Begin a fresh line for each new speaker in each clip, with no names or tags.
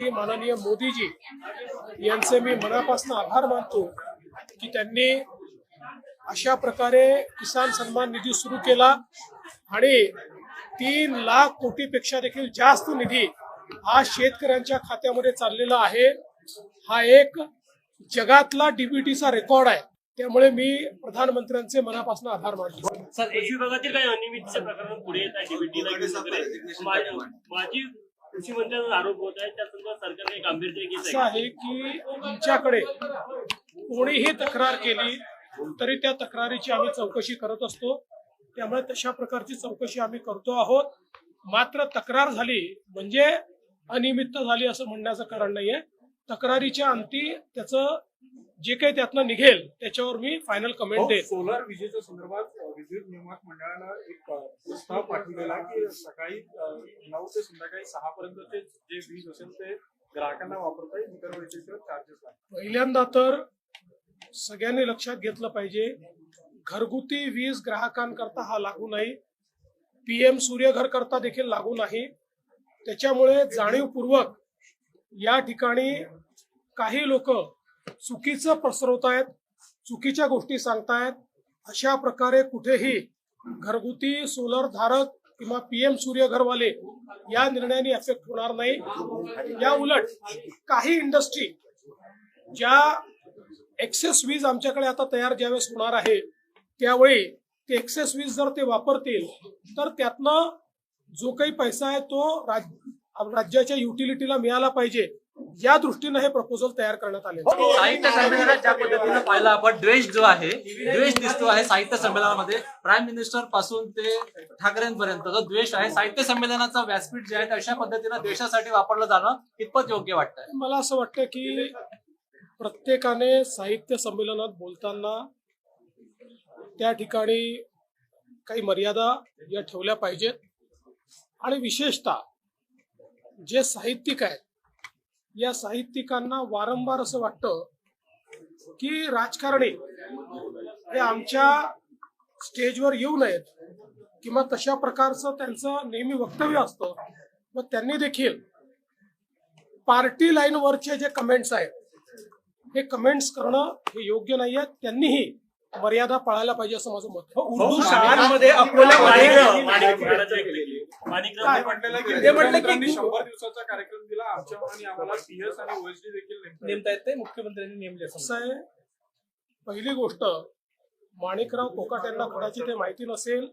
की माननीय मोदीजी यांचे मी मनापासून आभार मानतो की त्यांनी अशा प्रकारे किसान सन्मान निधी सुरू केला आणि तीन लाख कोटीपेक्षा देखील जास्त निधी हा शेतकऱ्यांच्या खात्यामध्ये चाललेला आहे. हा एक जगातला डीबीटीचा रेकॉर्ड आहे. त्यामुळे मी प्रधानमंत्र्यांचे मनापासून आभार मानतो.
सर विभागातील काही अनियमितच्या प्रकरण पुढे येत आहे डीबीटीला कृषी मंत्र्यांवर आरोप होत आहे त्या संदर्भात सरकार काही गांभीर्य घेत
असं
आहे
आहे की आमच्याकडे कोणीही तक्रार केली तरी त्या तक्रारीची आम्ही चौकशी करत असतो. त्यामुळे तशा प्रकारची चौकशी आम्ही करतो आहोत. मात्र तक्रार झाली म्हणजे अनियमितता झाली असं म्हणण्याचं कारण नाहीये. तक्रारीच्या अंती त्याचं जे काही त्यातनं निघेल त्याच्यावर मी फायनल कमेंट देईन.
सोलार विजेच्या संदर्भात विद्युत नियामक मंडळानं एक प्रस्ताव पाठवलेला की सकाळी नऊ ते संध्याकाळी सहा पर्यंतचे जे वीज असेल ते ग्राहकांना वापरता येईल इतर वेळेचे चार्जेस
पहिल्यांदा तर सगळ्यांनी लक्षात घेतलं पाहिजे घरगुती वीज ग्राहकांकरता हा लागू नाही. पीएम सूर्यघर करता देखील लागू नाही. त्याच्यामुळे जाणीवपूर्वक या ठिकाणी काही लोक चुकीचं पसरवत आहेत चुकीच्या गोष्टी सांगतायत अशा प्रकारे कुठेही घरगुती सोलर धारक किंवा पीएम सूर्य घरवाले या निर्णयाने अफेक्ट होणार नाही. या उलट काही इंडस्ट्री ज्या एक्सेस वीज आमच्याकडे आता तयार ज्यावेळेस होणार आहे त्यावेळी ते एक्सेस वीज जर ते वापरतील तर त्यातनं जो काही पैसा आहे तो राज्याच्या युटिलिटीला मिळाला पाहिजे. या दृष्टीनं हे प्रपोजल तयार करण्यात आले
साहित्य संमेलनात ज्या पद्धतीनं पाहिलं आपण द्वेष जो आहे द्वेष दिसतो आहे साहित्य संमेलनामध्ये प्राईम मिनिस्टरपासून ते ठाकरेंपर्यंत जो द्वेष आहे साहित्य संमेलनाचं व्यासपीठ जे आहे अशा पद्धतीनं देशासाठी वापरलं जाणं कितपत योग्य वाटतंय?
मला असं वाटतं की प्रत्येकाने साहित्य संमेलनात बोलताना त्या ठिकाणी काही मर्यादा या ठेवल्या पाहिजेत. आणि विशेषतः जे साहित्यिक आहेत या साहित्यिकांना वारंवार असं वाटतं की राजकारणी हे आमच्या स्टेजवर येऊ नयेत किंवा तशा प्रकारचं त्यांचं नेहमी वक्तव्य असतं मग त्यांनी देखील पार्टी लाईन वरचे जे कमेंट्स आहेत हे कमेंट्स करणं हे योग्य नाही आहे त्यांनीही मर्यादा पाळायला पाहिजे असं माझं मत.
उर्दू शाळांमध्ये अकोला
माणिकराव- माणिकराव- माणिकराव-
काय?
म्हटलेलं की
ते म्हटलं की-
मुख्यमंत्र्यांनी शंभर दिवसाचा कार्यक्रम दिला आमच्या आणि आम्हाला पीएस आणि ओएसडी देखील नेमता येईल.
नेमता येत ते मुख्यमंत्र्यांनी नेमले
असं आहे पहिली गोष्ट माणिकराव कोकाट यांना कदाचित हे माहिती नसेल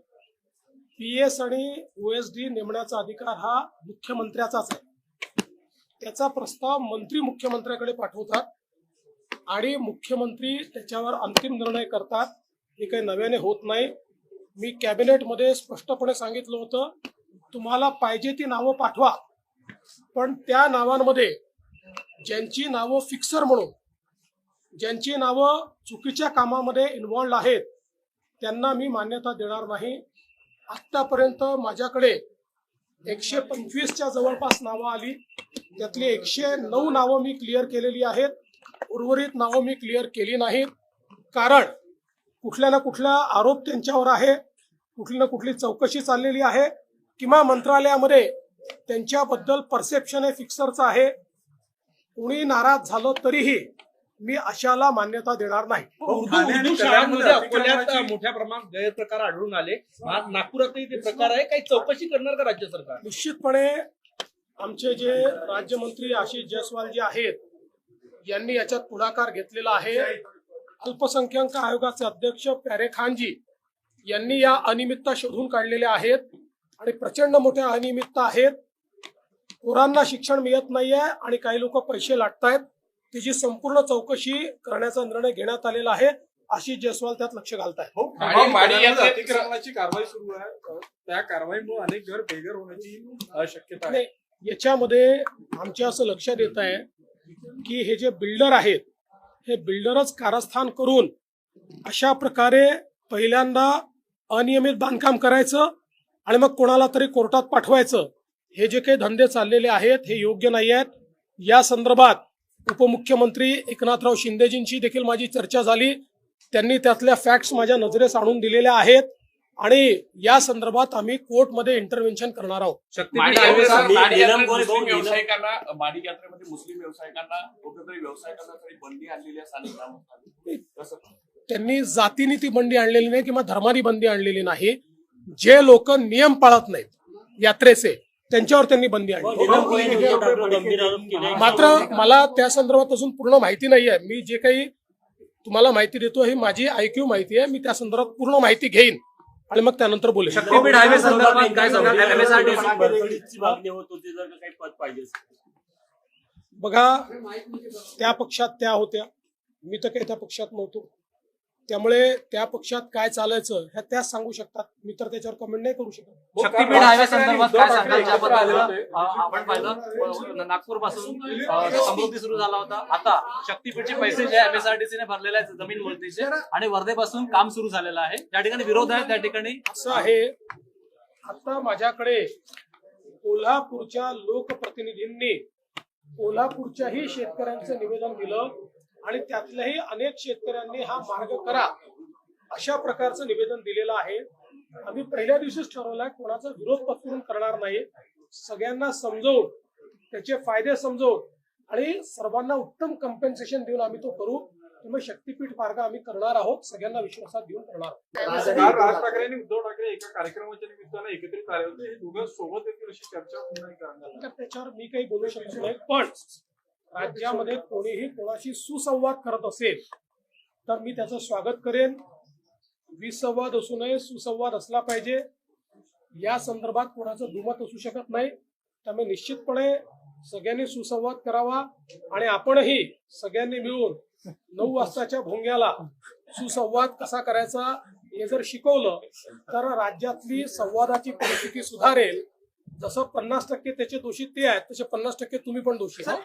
पी एस आणि ओएसडी नेमण्याचा अधिकार हा मुख्यमंत्र्याचाच आहे त्याचा प्रस्ताव मंत्री मुख्यमंत्र्याकडे पाठवतात आणि मुख्यमंत्री त्याच्यावर अंतिम निर्णय करतात हे काही नव्याने होत नाही मी कॅबिनेटमध्ये स्पष्टपणे सांगितलं होतं तुम्हाला पाहिजे ती नावं पाठवा. पण त्या नावांमध्ये ज्यांची नावं फिक्सर म्हणून ज्यांची नावं चुकीच्या कामामध्ये इन्व्हॉल्ड आहेत त्यांना मी मान्यता देणार नाही. आत्तापर्यंत माझ्याकडे एकशे पंचवीसच्या जवळपास नावं आली. त्यातली एकशे नऊ नावं मी क्लिअर केलेली आहेत. उर्वरित नावं मी क्लिअर केली नाहीत. कारण कुठल्या ना कुठला आरोप त्यांच्यावर आहे. कुठली ना कुठली चौकशी चाललेली आहे. किंवा मंत्रालयामध्ये त्यांच्याबद्दल परसेप्शन हे फिक्सरचं आहे. कुणी नाराज झालं तरीही मी अशाला मान्यता देणार नाही.
अकोल्यात
अतिक्रमणाची-
मोठ्या प्रमाणात गैरप्रकार आढळून आले. आज नागपुरातही ते प्रकार आहे. काही चौकशी करणार का राज्य सरकार?
निश्चितपणे आमचे जे राज्यमंत्री आशिष जयस्वाल जे आहेत यांनी याच्यात पुढाकार घेतलेला आहे. अल्पसंख्याक आयोगाचे अध्यक्ष प्यारे खानजी यांनी या अनियमितता शोधून काढलेल्या आहेत. आणि प्रचंड मोठ्या अनियमितता आहेत. पोरांना शिक्षण मिळत नाहीये आणि काही लोक पैसे लाटतायत त्याची संपूर्ण चौकशी करण्याचा निर्णय घेण्यात आलेला आहे. आशिष जयस्वाल त्यात लक्ष घालतायत.
हो, अतिक्रमणाची कारवाई सुरू आहे. त्या कारवाईमुळे अनेक घर बेघर होण्याची शक्यता आहे.
याच्यामध्ये आमच्या असं लक्षात येत आहे की हे जे बिल्डर आहेत हे बिल्डरच कारस्थान करून अशा प्रकारे पहिल्यांदा अनियमित बांधकाम करायचं आणि मग कोणाला तरी कोर्टात पाठवायचं. हे जे काही धंदे चाललेले आहेत हे योग्य नाही आहेत. या संदर्भात उपमुख्यमंत्री एकनाथराव शिंदेजींशी देखील माझी चर्चा झाली. त्यांनी त्यातल्या फॅक्ट्स माझ्या नजरेस आणून दिलेल्या आहेत. आणि या संदर्भात आम्ही कोर्टमध्ये इंटरव्हेन्शन करणार आहोत.
माणिक यात्रेमध्ये मुस्लिम व्यावसायिकांना कुठेतरी व्यावसायिकांना बंदी आणलेली
त्यांनी जातीने ती बंदी आणलेली नाही किंवा धर्मानी बंदी आणलेली नाही. जे लोक नियम पाळत नाहीत यात्रेचे त्यांच्यावर त्यांनी बंदी आणली.
केले.
मात्र मला त्या संदर्भात अजून पूर्ण माहिती नाही आहे मी जे काही तुम्हाला माहिती देतो ही माझी ऐक्यू माहिती आहे. मी त्या संदर्भात पूर्ण माहिती घेईन आणि मग त्यानंतर बोलेन.
शक्तीपीठ हायवे संदर्भात काय सांगाल एमएसआरटीसी
बरकडीची मागणी होत होती जर का काही पद पाहिजे असेल.
बघा त्या पक्षात त्या होत्या. मी तर काही त्या पक्षात नव्हतो. त्यामुळे त्या पक्षात काय चालायचं ह्या त्याच सांगू शकतात. मी तर त्याच्यावर कमेंट नाही करू शकत.
शक्तीपीठ हायवे संदर्भात काय सांगाल आपण पाहिलं नागपूरपासून समृद्धी सुरू झाला होता. आता शक्तीपीठचे पैसे जे एमएसआरटीसीने भरलेले आहेत जमीन मोजणीचे आणि वर्धेपासून काम सुरू झालेलं आहे. त्या ठिकाणी विरोध आहे त्या ठिकाणी?
असं आहे. आता माझ्याकडे कोल्हापूरच्या लोकप्रतिनिधींनी कोल्हापूरच्याही शेतकऱ्यांचं निवेदन दिलं. आणि त्यातल्याही अनेक शेतकऱ्यांनी हा मार्ग करा अशा प्रकारचं निवेदन दिलेलं आहे. आम्ही पहिल्या दिवशीच ठरवलंय कोणाचा विरोध पत्करून करणार नाही. सगळ्यांना समजवून त्याचे फायदे समजवून आणि सर्वांना उत्तम कम्पेन्सेशन देऊन आम्ही तो करू. त्यामुळे शक्तीपीठ मार्ग आम्ही करणार आहोत सगळ्यांना विश्वासात घेऊन करणार आहोत.
राज ठाकरे आणि उद्धव ठाकरे एका कार्यक्रमाच्या निमित्तानं एकत्रित आले होते. हे दोघं सोबत येतील अशी चर्चा
त्याच्यावर मी काही बोलू शकतो नाही पण राज्यामध्ये कोणीही कोणाशी सुसंवाद करत असेल तर मी त्याचं स्वागत करेन. विसंवाद असू नये सुसंवाद असला पाहिजे. या संदर्भात कोणाचं दुमत असू शकत नाही. त्यामुळे निश्चितपणे सगळ्यांनी सुसंवाद करावा आणि आपणही सगळ्यांनी मिळून नऊ वाजताच्या भोंग्याला सुसंवाद कसा करायचा हे जर शिकवलं तर राज्यातली संवादाची परिस्थिती सुधारेल. जसं पन्नास टक्के त्याचे दोषी ते आहेत तसे पन्नास टक्के तुम्ही पण दोषी आहात.